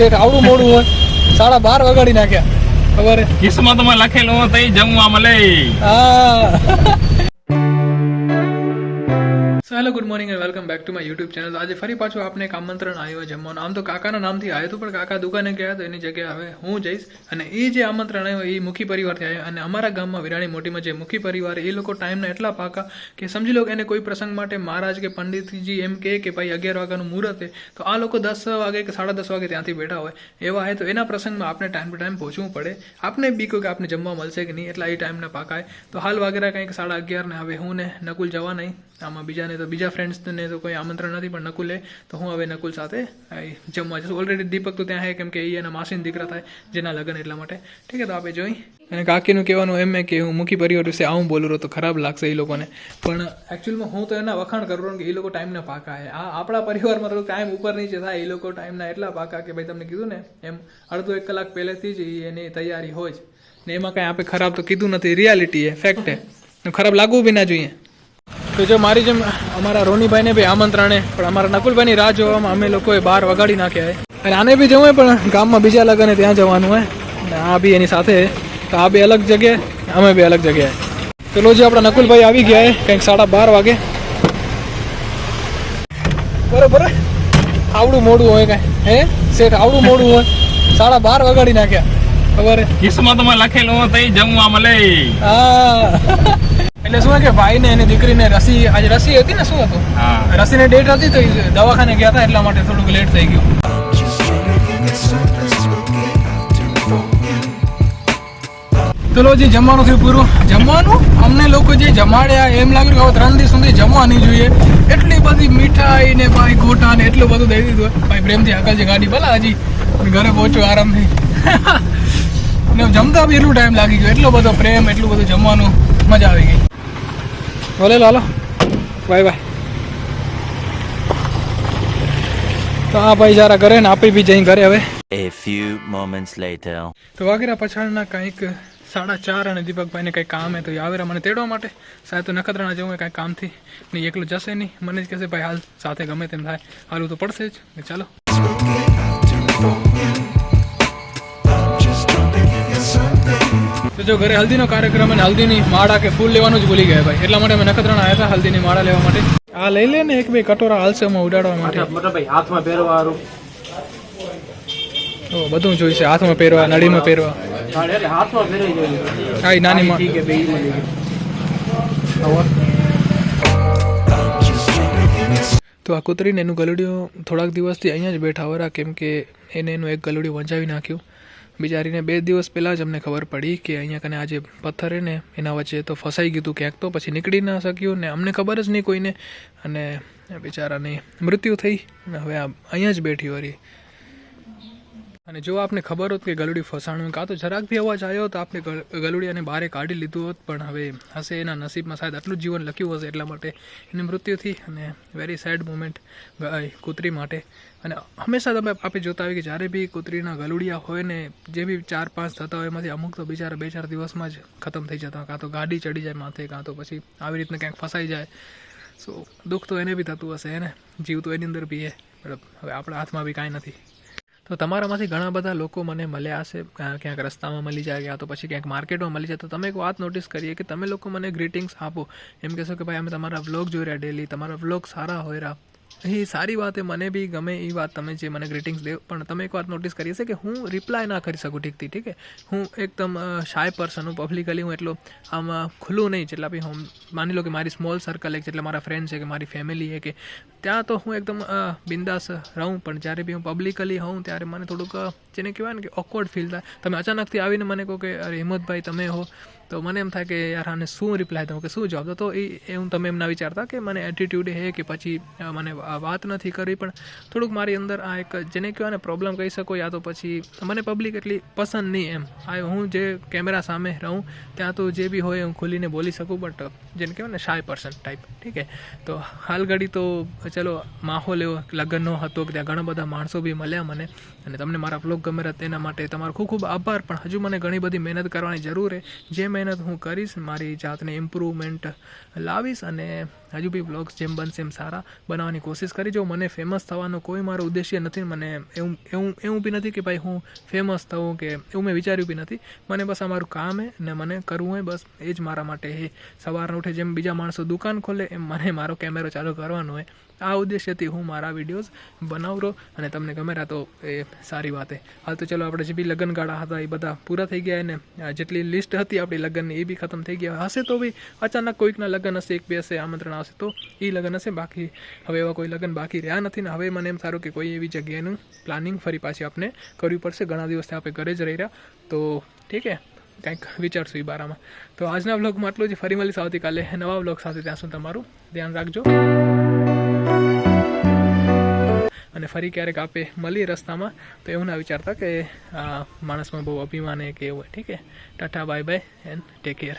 શેઠ આવડું મોડું હોય. સાડા બાર વગાડી નાખ્યા. ખબર? કિસ્મતમાં લખેલું તઈ જમવા મળે હા. So hello good morning and welcome back to my YouTube channel આજે ફરી પાછું આપને એક આમંત્રણ આવ્યું જમવાનું. આમ તો કાકાના નામથી આવ્યું હતું પણ કાકા દુકાને ગયા તો એની જગ્યાએ હવે હું જઈશ. અને એ જે આમંત્રણ આવ્યું એ મુખી પરિવારથી આવ્યું અને અમારા ગામમાં વિરાણી મોટીમાં જે મુખી પરિવાર એ લોકો ટાઈમના એટલા પાકા કે સમજી લો એને કોઈ પ્રસંગ માટે મહારાજ કે પંડિતજી એમ કહે કે ભાઈ અગિયાર વાગ્યાનું મુહૂર્ત છે, તો આ લોકો દસ વાગે કે સાડા દસ વાગે ત્યાંથી બેઠા હોય. એવા હોય તો એના પ્રસંગમાં આપણે ટાઈમ ટુ ટાઈમ પહોંચવું પડે. આપને બી કોઈ કે આપને જમવા મળશે કે નહીં, એટલા એ ટાઈમના પાકાય તો હાલ વાગેરા કંઈક સાડા અગિયાર ને હવે હું ને નકુલ જવા નહીં. આમાં બીજાને તો બીજા ફ્રેન્ડ્સને તો કોઈ આમંત્રણ નથી, પણ નકુલે તો હું હવે નકુલ સાથે જમવા જશું ઓલરેડી દીપક તો ત્યાં હે કેમ કે એ એના માસીના દીકરા થાય, જેના લગ્ન એટલા માટે. ઠીક છે, તો આપણે જોઈ. અને કાકીનું કહેવાનું એમ કે હું મૂકી પરિવાર વિશે આવું બોલું તો ખરાબ લાગશે એ લોકોને. પણ એકચ્યુઅલમાં હું તો એના વખાણ કરું કે એ લોકો ટાઈમના પાકા છે. આ આપણા પરિવારમાં તો ટાઈમ ઉપર નીચે થાય એ લોકો ટાઈમના એટલા પાકા કે ભાઈ તમને કીધું ને, એમ અડધો એક કલાક પહેલેથી જ એની તૈયારી હોય જ. ને એમાં કાંઈ આપણે ખરાબ તો કીધું નથી રિયાલિટી એ ફેક્ટ છે. ખરાબ લાગવું બી ના જોઈએ. તો જો મારી જેમ અમારા રોનીભાઈને બી આમંત્રણે પણ અમારા નકુલભાઈની રાહ જોવામાં અમે લોકોએ બહાર વગાડી નાખ્યા અને આને બી જવું હોય પણ ગામમાં બીજા લગને ત્યાં જવાનું હોય અને આ બી એની સાથે તો આ બી અલગ જગ્યાએ અમે બી અલગ જગ્યાએ. ચલો જે આપણા નકુલભાઈ આવી ગયા છે કંઈક સાડા બાર વાગે. બરોબર આવડું મોડું હોય કાંઈ. હે? શેઠ આવડું મોડું હોય. સાડા બાર વગાડી નાખ્યા. ખબર હે? કિસ્મતમાં લખેલું તઈ જમવા મળે હા. એટલે શું કે ભાઈ ને એની દીકરીને રસી આજે રસી હતી ને શું હતું? હા. રસીની ડેટ હતી તો દવાખાને ગયા હતા એટલા માટે થોડુંક લેટ થઈ ગયું. ચલો જે જમવાનું થયું પૂરું. જમવાનું? અમને લોકો જે જમાડ્યા એમ લાગ્યું કે હવે ત્રણ દિવસ સુધી જમવા નહીં જોઈએ. એટલી બધી મીઠાઈ ને ભાઈ ગોટા ને એટલું બધું દઈ દીધું. ભાઈ પ્રેમથી આકલજી ગાડી ભલા હજી ઘરે પહોંચ્યો આરામથી. ને જમતા બી એટલું ટાઈમ લાગી ગયો. એટલો બધો પ્રેમ એટલું બધું જમવાનું. મજા આવી ગઈ. ભલે લાલો. Bye bye. તો આ ભાઈ જરા ઘરે ને આપી બી જઈ ઘરે હવે. A few moments later. તો વાગેરા પછાડના કંઈક સાડા ચાર અને દીપકભાઈને કંઈ કામ હે તો એ આવેરા મને તેડવા માટે. સાહેબ તો નખત્રાણા જવું કાંઈ કામથી નહીં એકલું જશે નહીં. મને જ કહેશે ભાઈ હાલ સાથે ગમે તેમ થાય. હાલું તો પડશે જ. ને ચાલો. તો જો ઘરે હલ્દીનો કાર્યક્રમ અને હલ્દીની માળા કે ફૂલ લેવાનું જ ભૂલી ગયા ભાઈ. એટલા માટે અમે નખત્રાણા આવ્યા હતા હલ્દીની માળા લેવા માટે. આ લઈ લે ને એક બે કટોરા હાલશે એમાં ઉડાડવા માટે. મતલબ ભાઈ હાથમાં પહેરવા હારું. તો બધું જોઈશે. હાથમાં પહેરવા નળીમાં પહેરવા. હા નાની તો આ કૂતરીને એનું ગલુડિયું થોડાક દિવસથી અહીંયા જ બેઠા વરા કેમ કે એને એનું એક ગલુડિયું વંચાવી નાખ્યું. બિચારીને બે દિવસ પહેલાં જ અમને ખબર પડી કે અહીંયા કને આ જે પથ્થર ને, એના વચ્ચે તો ફસાઈ ગયું ક્યાંક તો, પછી નીકળી ના શક્યું ને, અમને ખબર જ નહીં કોઈને. અને બિચારાની મૃત્યુ થઈ અને હવે આ અહીંયા જ બેઠી વરી અને જો આપને ખબર હોત કે ગલુડી ફસાણું કાં તો જરાક બી અવાજ આવ્યો તો આપણે ગલ- ગલુડિયાને બહારે કાઢી લીધું હોત, પણ હવે હશે એના નસીબમાં શાયદ આટલું જ જીવન લખ્યું હશે એટલા માટે એની મૃત્યુથી અને વેરી સેડ મુમેન્ટ કૂતરી માટે. અને હંમેશા તમે આપણે જોતા હોય કે જ્યારે બી કૂતરીના ગલુડિયા હોય ને જે બી ચાર પાંચ થતા હોય, એમાંથી અમુક તો બિચારા બે ચાર દિવસમાં જ ખતમ થઈ જતા કાં તો ગાડી ચડી જાય માથે, કાં તો પછી આવી રીતના ક્યાંક ફસાઈ જાય. સો દુઃખ તો એને બી થતું હશે, એને. જીવ તો એની અંદર બી હે બરાબર હવે આપણા હાથમાં બી કાંઈ નથી. તો તમારામાંથી ઘણા બધા લોકો મને મળ્યા હશે ક્યાંક રસ્તામાં મળી જાય ગયા તો પછી ક્યાંક માર્કેટમાં મળી જાય. તો તમે એક વાત નોટિસ કરીએ કે તમે લોકો મને ગ્રીટિંગ્સ આપો. એમ કહેશો કે ભાઈ, અમે તમારા વ્લોગ જોઈ રહ્યા ડેલી તમારા વ્લોગ સારા હોય રહ્યા. એ સારી વાત એ, મને બી ગમે એ વાત તમે જે મને ગ્રીટિંગ્સ દેવ પણ તમે એક વાત નોટિસ કરી હશે કે હું રિપ્લાય ના કરી શકું ઠીકથી, ઠીક છે હું એકદમ શાય પર્સન હું પબ્લિકલી હું, એટલો આમ ખુલ્લું નહીં, જેટલા બી હું, માની લો કે મારી સ્મોલ સર્કલ એક, જેટલા મારા ફ્રેન્ડ છે કે મારી ફેમિલી છે કે, ત્યાં તો હું એકદમ બિંદાસ રહું, પણ જ્યારે બી હું પબ્લિકલી હોઉં, ત્યારે મને થોડુંક જેને કહેવાય ને કે ઓકવર્ડ ફીલ થાય. તમે અચાનકથી આવીને મને કહો કે, અરે હિંમતભાઈ, તમે હો. તો મને એમ થાય કે યાર, આને શું રિપ્લાય દઉં? કે શું જવાબ દો તો એ હું તમે એમ ના વિચારતા કે મને એટીટ્યુડ હે કે પછી મને વાત નથી કરવી પણ થોડુંક મારી અંદર આ એક જેને કહેવાય ને પ્રોબ્લેમ કહી શકો, યા તો પછી મને પબ્લિક એટલી પસંદ નહીં એમ. આ હું જે કેમેરા સામે રહું, ત્યાં તો જે બી હોય હું ખુલીને બોલી શકું બટ જેને કહેવાય ને શાય પર્સન ટાઈપ ઠીક છે? તો હાલ ઘડી તો, ચલો, માહોલ એવો લગ્નનો હતો કે ત્યાં ઘણા બધા માણસો બી મળ્યા મને. અને તમને મારા બ્લોગ ગમે રહે તેના માટે તમારો ખૂબ ખૂબ આભાર. પણ હજુ મને ઘણી બધી મહેનત કરવાની જરૂર છે. જે મહેનત હું કરીશ, મારી જાતને ઇમ્પ્રુવમેન્ટ લાવીશ અને હજુ બી બ્લોગ્સ જેમ બનશે એમ સારા બનાવવાની કોશિશ કરી જો મને ફેમસ થવાનો કોઈ મારો ઉદ્દેશ્ય નથી, મને એવું એવું એવું બી નથી કે ભાઈ હું ફેમસ થવું કે એવું મેં વિચાર્યું બી નથી. મને બસ આ મારું કામ હે ને મને કરવું હોય બસ એ જ મારા માટે હે સવારના ઉઠે જેમ બીજા માણસો દુકાન ખોલે એમ મને મારો કેમેરો ચાલુ કરવાનો હોય આ ઉદ્દેશ્યથી હું મારા વિડીયોઝ બનાવરો અને તમને ગમે રહ્યા તો એ સારી વાત. હાલ તો ચલો આપણે જે બી લગ્નગાળા હતા એ બધા પૂરા થઈ ગયા અને જેટલી લિસ્ટ હતી આપણી લગ્નની એ બી ખતમ થઈ ગયા. હશે તો બી અચાનક કોઈકના લગ્ન હશે, એક બે હશે, આમંત્રણ આવશે તો એ લગ્ન હશે. બાકી હવે એવા કોઈ લગ્ન બાકી રહ્યા નથી ને હવે મને એમ સારું કે કોઈ એવી જગ્યાનું પ્લાનિંગ ફરી પાછી આપણે કરવી પડશે. ઘણા દિવસથી આપણે ઘરે જ રહી રહ્યા. તો ઠીક હે, કંઈક વિચારશું એ બારામાં. તો આજના બ્લોગમાં આટલું જ. ફરી મળીશ આવતીકાલે નવા બ્લોગ સાથે. ત્યાં સુધી તમારું ધ્યાન રાખજો. ફરી ક્યારેક આપે મળીએ રસ્તામાં, તો એવું ના વિચારતા કે માણસમાં બહુ અભિમાન કે એવું હોય. ઠીક છે? Tata bye bye and take care